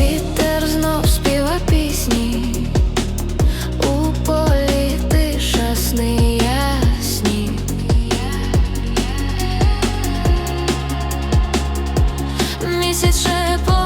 Вітер знов співа пісні, у тиша сни ясні. Місяць шепот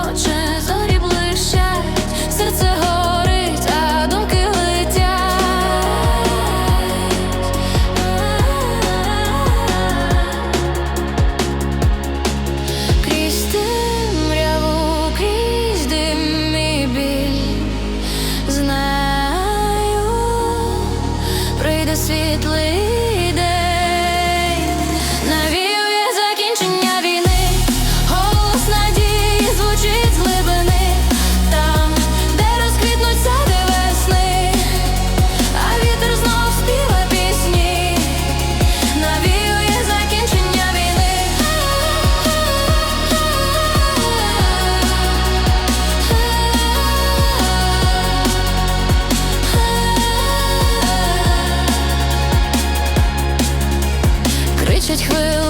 світлий. it through